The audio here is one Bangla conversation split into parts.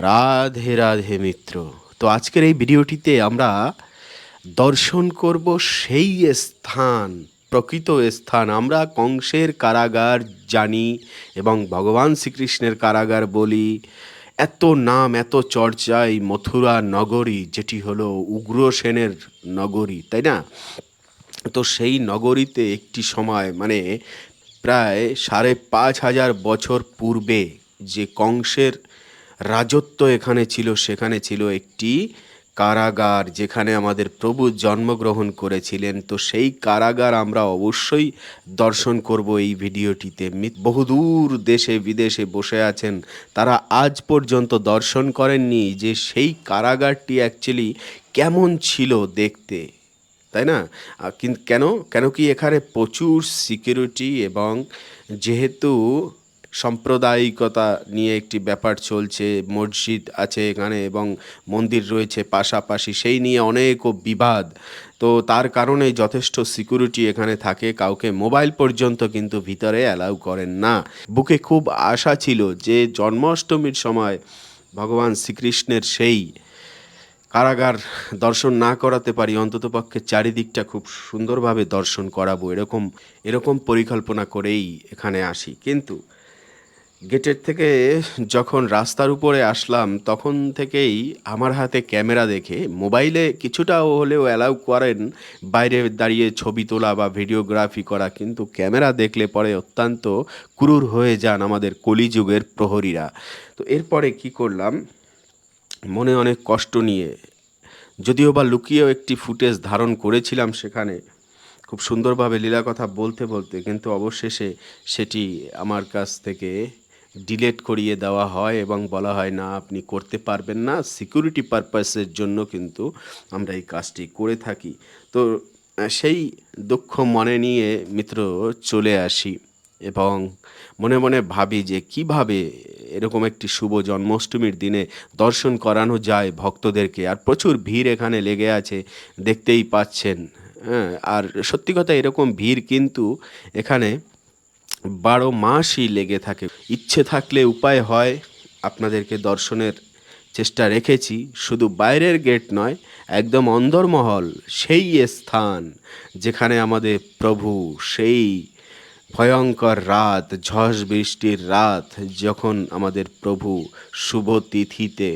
রাধে রাধে মিত্র। তো আজকের এই ভিডিওটিতে আমরা দর্শন করব সেই স্থান, প্রকৃত স্থান। আমরা কংসের কারাগার জানি এবং ভগবান শ্রীকৃষ্ণের কারাগার বলি। এত নাম, এত চর্চা এই মথুরা নগরী, যেটি হলো উগ্রসেনের নগরী, তাই না? তো সেই নগরীতে একটি সময় মানে প্রায় সাড়ে পাঁচ হাজার বছর পূর্বে যে কংসের রাজত্ব এখানে ছিল সেখানে ছিল একটি কারাগার যেখানে আমাদের প্রভু জন্মগ্রহণ করেছিলেন। তো সেই কারাগার আমরা অবশ্যই দর্শন করব এই ভিডিওটিতে। বহুদূর দেশে বিদেশে বসে আছেন তারা আজ পর্যন্ত দর্শন করেননি যে সেই কারাগারটি অ্যাকচুয়ালি কেমন ছিল দেখতে তাই না? আহ, কিন- কেন? কেন কি এখানে প্রচুর সিকিউরিটি এবং যেহেতু সাম্প্রদায়িকতা নিয়ে একটি ব্যাপার চলছে, মসজিদ আছে এখানে এবং মন্দির রয়েছে পাশাপাশি, সেই নিয়ে অনেক বিবাদ। তো তার কারণে যথেষ্ট সিকিউরিটি এখানে থাকে, কাউকে মোবাইল পর্যন্ত কিন্তু ভিতরে অ্যালাউ করেন না। বুকে খুব আশা ছিল যে জন্মাষ্টমীর সময় ভগবান শ্রীকৃষ্ণের সেই কারাগার দর্শন না করাতে পারি, অন্ততপক্ষে চারিদিকটা খুব সুন্দরভাবে দর্শন করাবো, এরকম এরকম পরিকল্পনা করেই এখানে আসি। কিন্তু গেটের থেকে যখন রাস্তার উপরে আসলাম, তখন থেকেই আমার হাতে ক্যামেরা দেখে মোবাইলে কিছুটা হলেও অ্যালাউ করেন বাইরে দাঁড়িয়ে ছবি তোলা বা ভিডিওগ্রাফি করা। কিন্তু ক্যামেরা দেখলে পরে অত্যন্ত ক্রূর হয়ে যান আমাদের কলিযুগের প্রহরীরা। তো এরপরে কি করলাম? মনে অনেক কষ্ট নিয়ে, যদিও বা লুকিয়েও একটি ফুটেজ ধারণ করেছিলাম সেখানে, খুব সুন্দরভাবে লীলা কথা বলতে বলতে, কিন্তু অবশেষে সেটি আমার কাছ থেকে ডিলেট করিয়ে দেওয়া হয় এবং বলা হয়, না, আপনি করতে পারবেন না। সিকিউরিটি পারপাসের জন্য কিন্তু আমরা এই কাজটি করে থাকি। তো সেই দুঃখ মনে নিয়ে মিত্র চলে আসি এবং মনে মনে ভাবি যে কীভাবে এরকম একটি শুভ জন্মাষ্টমীর দিনে দর্শন করানো যায় ভক্তদেরকে। আর প্রচুর ভিড় এখানে লেগে আছে, দেখতেই পাচ্ছেন। হ্যাঁ আর সত্যি কথা এরকম ভিড় কিন্তু এখানে বারো মাসই লেগে থাকে। ইচ্ছে থাকলে উপায় হয় আপনাদেরকে দর্শনের চেষ্টা রেখেছি। শুধু বাইরের গেট নয়, একদম অন্দরমহল, সেই স্থান যেখানে আমাদের প্রভু সেই ভয়ঙ্কর রাত ঝড় বৃষ্টির রাত যখন আমাদের প্রভু শুভ তিথিতে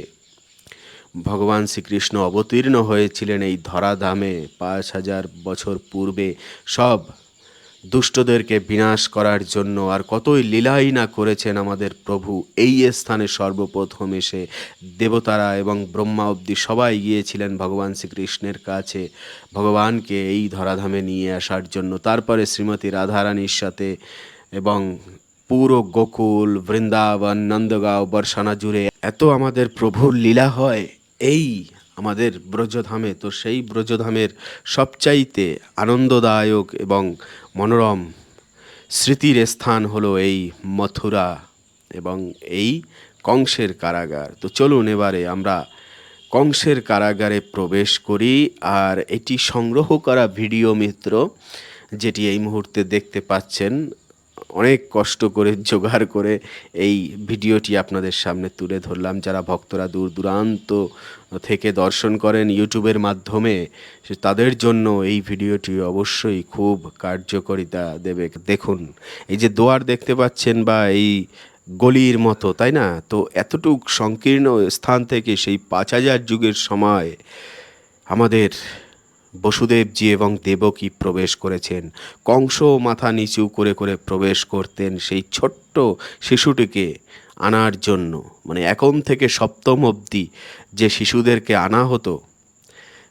ভগবান শ্রীকৃষ্ণ অবতীর্ণ হয়েছিলেন এই ধরাধামে পাঁচ হাজার বছর পূর্বে। সব দুষ্টদেরকে বিনাশ করার জন্য আর কতই লীলাই না করেছেন আমাদের প্রভু, এই স্থানে সর্বপ্রথম এসে দেবতারা এবং ব্রহ্মা অবধি সবাই গিয়েছিলেন ভগবান শ্রীকৃষ্ণের কাছে। ভগবানকে এই ধরাধামে নিয়ে আসার জন্য। তারপরে শ্রীমতী রাধারানীর সাথে এবং পুরো গোকুল, বৃন্দাবন, নন্দগাঁও, বর্ষানা জুড়ে এত আমাদের প্রভুর লীলা হয়, এই আমাদের ব্রজধামে, তো সেই ব্রজধামের সবচাইতে আনন্দদায়ক এবং মনোরম স্মৃতির স্থান হলো এই মথুরা এবং এই কংসের কারাগার। তো চলুন এবারে আমরা কংসের কারাগারে প্রবেশ করি আর এটি সংগ্রহ করা ভিডিও মিত্র, যেটি এই মুহূর্তে দেখতে পাচ্ছেন। অনেক কষ্ট করে, জোগাড় করে এই ভিডিওটি আপনাদের সামনে তুলে ধরলাম। যারা ভক্তরা দূর দূরান্ত থেকে দর্শন করেন ইউটিউবের মাধ্যমে তাদের জন্য এই ভিডিওটি অবশ্যই খুব কার্যকারিতা দেবে। দেখুন, এই যে দোয়ার দেখতে পাচ্ছেন বা এই গলির মতো, তাই না? তো এতটুক সংকীর্ণ স্থান থেকে সেই পাঁচ হাজার যুগের সময় আমাদের বসুদেবজি এবং দেবকী প্রবেশ করেছেন। কংস মাথা নিচু করে করে প্রবেশ করতেন সেই ছোট্ট শিশুটিকে আনার জন্য। মানে এখন থেকে সপ্তম অবধি যে শিশুদেরকে আনা হতো,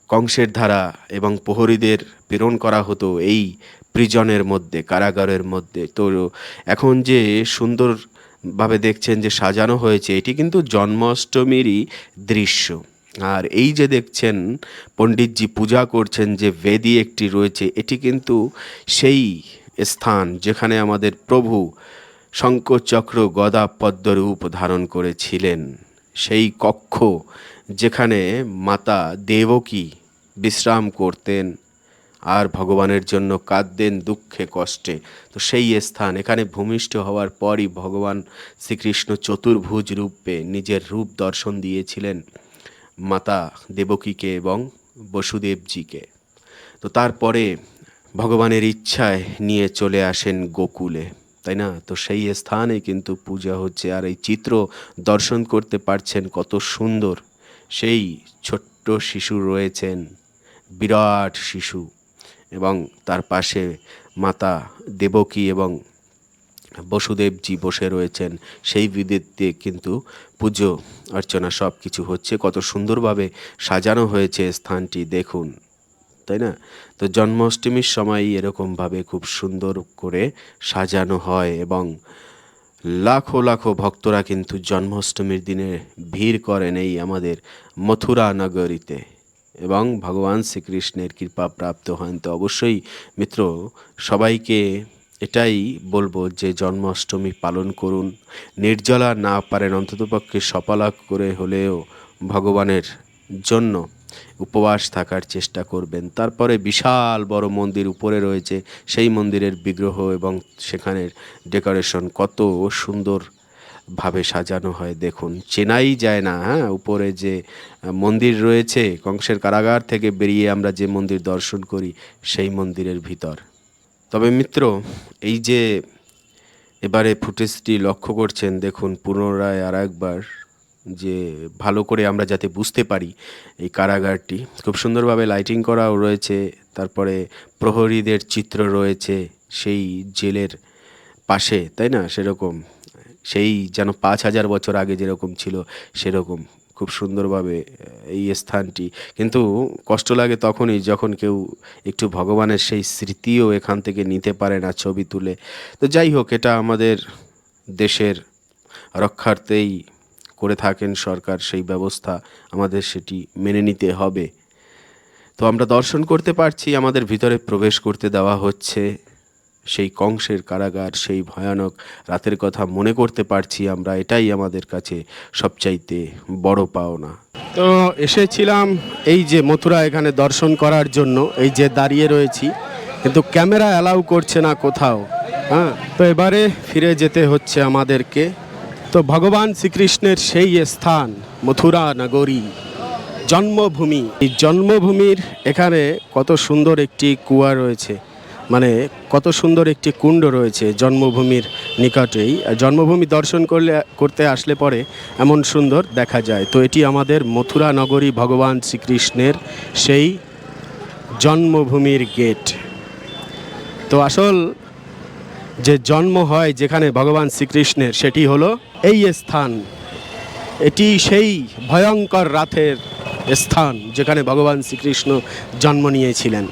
কংসের ধারা এবং প্রহরীদের প্রেরণ করা হতো এই প্রিজনের মধ্যে, কারাগারের মধ্যে। তো এখন যে সুন্দরভাবে দেখছেন যে সাজানো হয়েছে, এটি কিন্তু জন্মাষ্টমীরই দৃশ্য। আর এই যে দেখছেন পণ্ডিতজি পূজা করছেন যে বেদি একটি রয়েছে, এটি কিন্তু সেই স্থান যেখানে আমাদের প্রভু শঙ্করচক্র গদা পদ্মরূপ ধারণ করেছিলেন। সেই কক্ষ যেখানে মাতা দেবকী বিশ্রাম করতেন আর ভগবানের জন্য কাঁদতেন দুঃখে কষ্টে। তো সেই স্থান, এখানে ভূমিষ্ঠ হওয়ার পরই ভগবান শ্রীকৃষ্ণ চতুর্ভুজ রূপে নিজের রূপ দর্শন দিয়েছিলেন। মাতা দেবকীকে এবং বসুদেবজিকে। তো তারপরে ভগবানের ইচ্ছায় নিয়ে চলে আসেন গোকুলে, তাই না? তো সেই স্থানে কিন্তু পূজা হচ্ছে। আর এই চিত্র দর্শন করতে পারছেন কত সুন্দর। সেই ছোট্ট শিশু রয়েছেন, বিরাট শিশু, এবং তার পাশে মাতা দেবকী এবং বসুদেবজি বসে রয়েছেন, সেই বিদেতে কিন্তু পুজো, অর্চনা সব কিছু হচ্ছে। কত সুন্দরভাবে সাজানো হয়েছে স্থানটি, দেখুন, তাই না? তো জন্মাষ্টমীর সময় এরকমভাবে খুব সুন্দর করে সাজানো হয় এবং লাখো লাখো ভক্তরা কিন্তু জন্মাষ্টমীর দিনে ভিড় করেন এই আমাদের মথুরা নগরীতে এবং ভগবান শ্রীকৃষ্ণের কৃপা প্রাপ্ত হন। তো অবশ্যই মিত্র, সবাইকে এটাই বলব যে জন্মাষ্টমী পালন করুন। নির্জলা না পারেন অন্ততপক্ষে সপালা করে হলেও ভগবানের জন্য উপবাস থাকার চেষ্টা করবেন। তারপরে বিশাল বড় মন্দির উপরে রয়েছে, সেই মন্দিরের বিগ্রহ এবং সেখানের ডেকোরেশন কত সুন্দর ভাবে সাজানো হয় দেখুন। চেনাই যায় না হ্যাঁ উপরে যে মন্দির রয়েছে, কংসের কারাগার থেকে বেরিয়ে আমরা যে মন্দির দর্শন করি, সেই মন্দিরের ভিতর। তবে মিত্র, এই যে এবারে ফুটেজটি লক্ষ্য করছেন, দেখুন পুনরায় আর একবার যে ভালো করে আমরা যাতে বুঝতে পারি এই কারাগারটি। খুব সুন্দরভাবে লাইটিং করাও রয়েছে, তারপরে প্রহরীদের চিত্র রয়েছে সেই জেলের পাশে, তাই না? সেরকম। সেই যেন পাঁচ হাজার বছর আগে যেরকম ছিল, সেরকম। খুব সুন্দরভাবে এই স্থানটি। কিন্তু কষ্ট লাগে তখনই যখন কেউ একটু ভগবানের সেই স্মৃতিও এখান থেকে নিতে পারে না ছবি তুলে। তো যাই হোক, এটা আমাদের দেশের রক্ষার্থেই করে থাকেন সরকার সেই ব্যবস্থা, আমাদের সেটি মেনে নিতে হবে। তো আমরা দর্শন করতে পারছি, আমাদের ভিতরে প্রবেশ করতে দেওয়া হচ্ছে। সেই কংসের কারাগার, সেই ভয়ানক রাতের কথা মনে করতে পারছি আমরা, এটাই আমাদের কাছে সবচাইতে বড় পাওনা। তো এসেছিলাম এই যে মথুরা এখানে দর্শন করার জন্য, এই যে দাঁড়িয়ে রয়েছি, কিন্তু ক্যামেরা অ্যালাউ করছে না কোথাও হ্যাঁ? তো এবারে ফিরে যেতে হচ্ছে আমাদেরকে। তো ভগবান শ্রীকৃষ্ণের সেই স্থান, মথুরা নগরী, জন্মভূমি। এই জন্মভূমির এখানে কত সুন্দর একটি কুয়া রয়েছে। মানে কত সুন্দর একটি কুণ্ড রয়েছে জন্মভূমির নিকটেই। জন্মভূমি দর্শন করলে, করতে আসলে পরে এমন সুন্দর দেখা যায়। তো এটি আমাদের মথুরা নগরী ভগবান শ্রীকৃষ্ণের সেই জন্মভূমির গেট। তো আসল যে জন্ম হয় যেখানে ভগবান শ্রীকৃষ্ণের, সেটি হলো এই স্থান। এটি সেই ভয়ঙ্কর রাতের স্থান যেখানে ভগবান শ্রীকৃষ্ণ জন্ম নিয়েছিলেন।